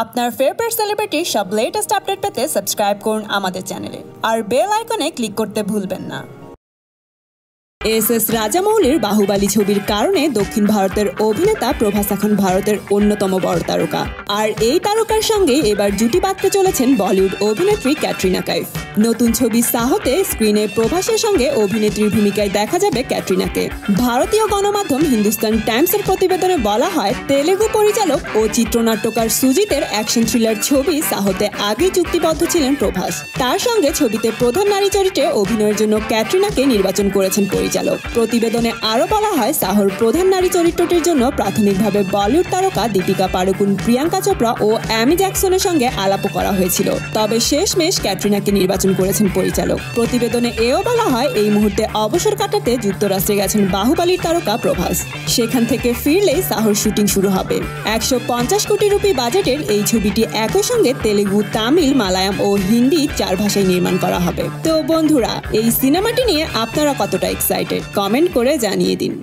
আপনার ফেভারিট সেলিব্রিটির সব latest update পেতে সাবস্ক্রাইব করুন আমাদের চ্যানেলে আর বেল আইকনে ক্লিক করতে ভুলবেন না। এস এস রাজামৌলির বাহুবালী ছবির কারণে দক্ষিণ ভারতের অভিনেতা প্রভাস এখন ভারতের অন্যতম বড় তারকা। আর এই তারকার সঙ্গে এবার জুটি বাঁধতে চলেছেন বলিউড অভিনেত্রী ক্যাটরিনা কাইফ। নতুন ছবি সাহতে স্ক্রিনে প্রভাসের সঙ্গে অভিনেত্রীর ভূমিকায় দেখা যাবে ক্যাটরিনাকে। ভারতীয় গণমাধ্যম হিন্দুস্তান টাইমসের প্রতিবেদনে বলা হয়, তেলেগু পরিচালক ও চিত্রনাট্যকার সুজিতের অ্যাকশন থ্রিলার ছবি সাহতে আগেই চুক্তিবদ্ধ ছিলেন প্রভাস। তার সঙ্গে ছবিতে প্রধান নারী চরিত্রে অভিনয়ের জন্য ক্যাটরিনাকে নির্বাচন করেছেন পরিচালক। প্রতিবেদনে আরও বলা হয়, সাহর প্রধান নারী চরিত্রটির জন্য প্রাথমিকভাবে বলিউড তারকা দীপিকা পাড়ুকুন, প্রিয়াঙ্কা চোপড়া ও অ্যামি জ্যাকসনের সঙ্গে আলাপও করা হয়েছিল। তবে শেষমেশ ক্যাটরিনাকে নির্বাচন করেছেন পরিচালক। প্রতিবেদনে এও বলা হয়, এই মুহূর্তে অবসর কাটাতে যুক্তরাষ্ট্রে গেছেন বাহুবালির তারকা প্রভাস। সেখান থেকে ফিরলেই সাহর শুটিং শুরু হবে। একশো পঞ্চাশ কোটি রুপি বাজেটের এই ছবিটি একই সঙ্গে তেলেগু, তামিল মালায়াম ও হিন্দি চার ভাষায় নির্মাণ করা হবে। তো বন্ধুরা, এই সিনেমাটি নিয়ে আপনারা কতটা এক্সাইটেড কমেন্ট করে জানিয়ে দিন।